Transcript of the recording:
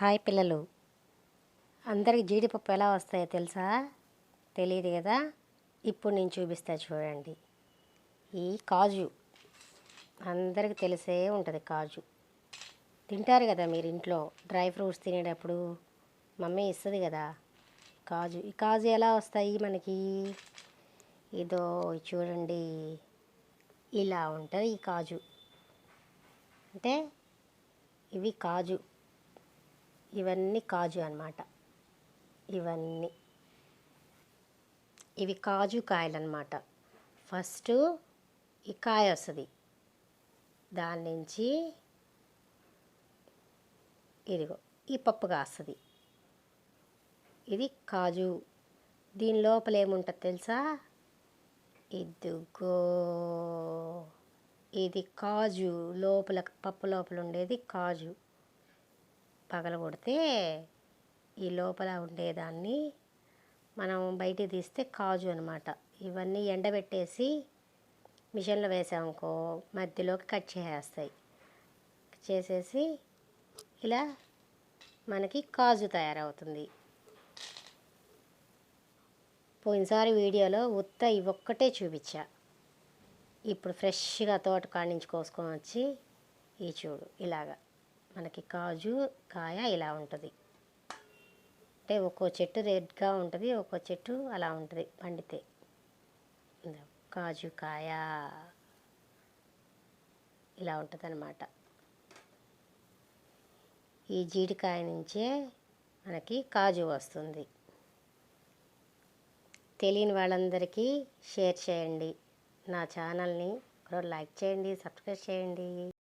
Hi పిల్లలు. అందరికి జీడిపప్పు ఎలా వస్తాయో తెలుసా? తెలియదు కదా? ఇప్పుడు నేను చూపిస్తా చూడండి. ఈ కాజు. అందరికి తెలిసే ఉంటుంది కాజు. తింటారు కదా మీరు ఇంట్లో? డ్రై ఫ్రూట్స్ తినేటప్పుడు మమ్మీ ఇస్తుంది కదా కాజు. ఈ కాజు ఎలా వస్తాయి మనకి? ఇదో చూడండి. ఇలా ఉంటుంది ఈ కాజు. అంటే ఇవి కాజు. ఇవన్నీ కాజు అనమాట ఇవన్నీ. ఇవి కాజు కాయలు అనమాట ఫస్ట్ ఈ కాయ వస్తుంది. దాని నుంచి ఇదిగో ఈ పప్పు కాస్తుంది. ఇది కాజు. దీని లోపల ఏముంటుంది తెలుసా? ఇదిగో ఇది కాజు. లోపల పప్పు లోపల ఉండేది కాజు. పగలగొడితే ఈ లోపల ఉండేదాన్ని మనం బయటికి తీస్తే కాజు అనమాట ఇవన్నీ ఎండబెట్టేసి మిషన్లో వేసామనుకో మధ్యలోకి కట్ చేసేస్తాయి. చేసేసి ఇలా మనకి కాజు తయారవుతుంది. పోయినసారి వీడియోలో ఉత్త ఇవొక్కటే చూపించా. ఇప్పుడు ఫ్రెష్గా తోట కాడి నుంచి కోసుకొని వచ్చి ఈ చూడు ఇలాగా. మనకి కాజు కాయ ఇలా ఉంటుంది. అంటే ఒక్కో చెట్టు రెడ్గా ఉంటుంది ఒక్కో చెట్టు అలా ఉంటుంది పండితే. కాజు కాయ ఇలా ఉంటుంది అన్నమాట ఈ జీడికాయ నుంచే మనకి కాజు వస్తుంది. తెలియని వాళ్ళందరికీ షేర్ చేయండి. నా ఛానల్ని ఒకరోజు లైక్ చేయండి సబ్స్క్రైబ్ చేయండి.